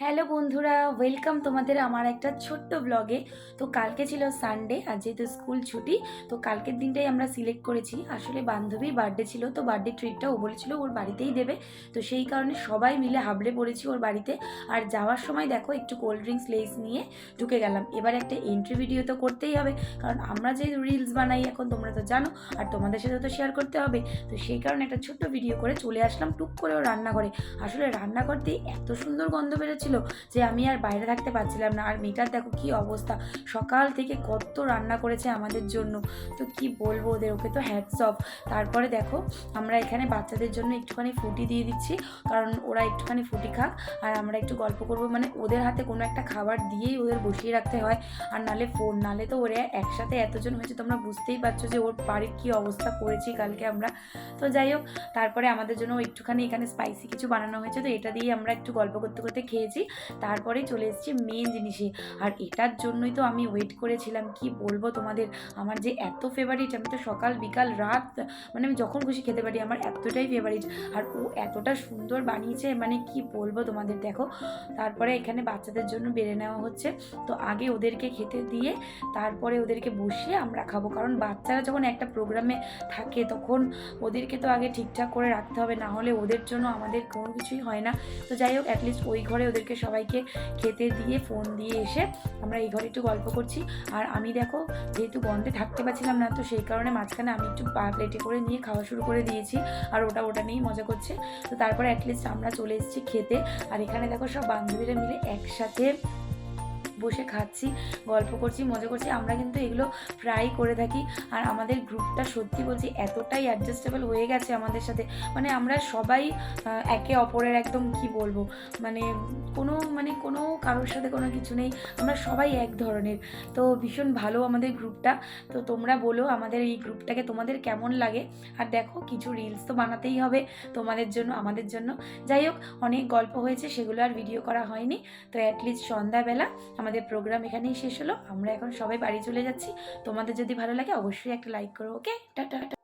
Hello বন্ধুরা welcome তোমাদের আমার একটা ছোট্ট ব্লগে তো কালকে ছিল সানডে আর যেহেতু স্কুল ছুটি, তো কালকের দিনটাই আমরা সিলেক্ট করেছি। আসলে বান্ধবীর বার্থডে ছিল, তো বার্থডে ট্রিটটা ও বলেছিল, ওর বাড়িতেই দেবে। তো সেই কারণে সবাই মিলে হাবড়ে পড়েছি ওর বাড়িতে। আর যাওয়ার সময় দেখো, একটু কোল্ড ড্রিঙ্কস লেস নিয়ে ঢুকে গেলাম। এবার একটা এন্ট্রি ভিডিও তো করতেই হবে, কারণ আমরা যে রিলস বানাই এখন, তোমরা তো জানো, আর তোমাদের সাথে তো শেয়ার করতে হবে। তো সেই কারণে একটা ছোট্ট ভিডিও করে চলে আসলাম টুক করে ও রান্নাঘরে। আসলে রান্নাঘর দিয়ে এত সুন্দর গন্ধ বেরোচ্ছিল যে আমি আর বাইরে থাকতে পারছিলাম না। আর মেয়েটার দেখো কি অবস্থা। সকাল থেকে কত রান্না করেছে আমাদের জন্য। তো কি বলব ওদের? ওকে তো হ্যাটস অফ তারপরে দেখো, আমরা এখানে বাচ্চাদের জন্য একটুখানি ফুটি দিয়ে দিচ্ছি। কারণ ওরা একটুখানি ফুটি খাক। আর আমরা একটু গল্প করব। মানে ওদের হাতে কোনো একটা খাবার দিয়েই ওদের বসিয়ে রাখতে হয়। আর নালে ফোন নালে তো ওরা একসাথে এতজন হয়েছে, তোমরা বুঝতেই পারছ যে ওর বাড়ির কী অবস্থা করেছি কালকে আমরা। তো যাই হোক, তারপরে আমাদের জন্য একটুখানি এখানে স্পাইসি কিছু বানানো হয়েছে। তো এটা দিয়ে আমরা একটু গল্প করতে করতে খেয়েছি। তারপরে চলে এসেছি মেন জিনিসে। আর এটার জন্যই তো আমি ওয়েট করেছিলাম, কি বলব তোমাদের? আমার যে এত ফেভারিট আমি তো সকাল, বিকাল, রাত মানে আমি যখন খুশি খেতে পারি, আমার এতটাই ফেভারিট আর ও এতটা সুন্দর বানিয়েছে মানে কি বলব তোমাদের, দেখো। তারপরে এখানে বাচ্চাদের জন্য বেড়ে নেওয়া হচ্ছে। তো আগে ওদেরকে খেতে দিয়ে, তারপরে ওদেরকে বসিয়ে আমরা খাব। কারণ বাচ্চারা যখন একটা প্রোগ্রামে থাকে, তখন ওদেরকে তো আগে ঠিকঠাক করে রাখতে হবে। না হলে ওদের জন্য আমাদের কোনো কিছুই হয় না। তো যাই হোক অ্যাটলিস্ট ওই ঘরে ওদেরকে সবাইকে খেতে দিয়ে ফোন দিয়ে এসে আমরা এই ঘরে একটু গল্প করছি। আর আমি দেখো, যেহেতু বন্ধে থাকতে পারছিলাম না, তো সেই কারণে মাঝখানে আমি একটু পা প্লেটে করে নিয়ে খাওয়া শুরু করে দিয়েছি। আর ওটা ওটা নিয়েই মজা করছে। তো তারপরে অ্যাটলিস্ট আমরা চলে এসেছি খেতে। আর এখানে দেখো সব বান্ধবীরা মিলে একসাথে বসে খাচ্ছি, গল্প করছি, মজা করছি। আমরা কিন্তু এগুলো প্রায় করে থাকি। আর আমাদের গ্রুপটা সত্যি বলছি এতটাই অ্যাডজাস্টেবল হয়ে গেছে আমাদের সাথে। মানে আমরা সবাই একে অপরের একদম কি বলব? মানে কোনো মানে কোনো কারোর সাথে কোনো কিছু নেই। আমরা সবাই এক ধরনের। তো ভীষণ ভালো আমাদের গ্রুপটা। তো তোমরা বলো আমাদের এই গ্রুপটাকে তোমাদের কেমন লাগে? আর দেখো কিছু রিলস তো বানাতেই হবে তোমাদের জন্য, আমাদের জন্য। যাই হোক, অনেক গল্প হয়েছে, সেগুলো আর ভিডিও করা হয়নি। তো অ্যাটলিস্ট সন্ধ্যাবেলা আমাদের প্রোগ্রাম এখানেই শেষ হলো। আমরা এখন সবাই বাড়ি চলে যাচ্ছি। তোমাদের যদি ভালো লাগে অবশ্যই একটা লাইক করো ওকে টাটা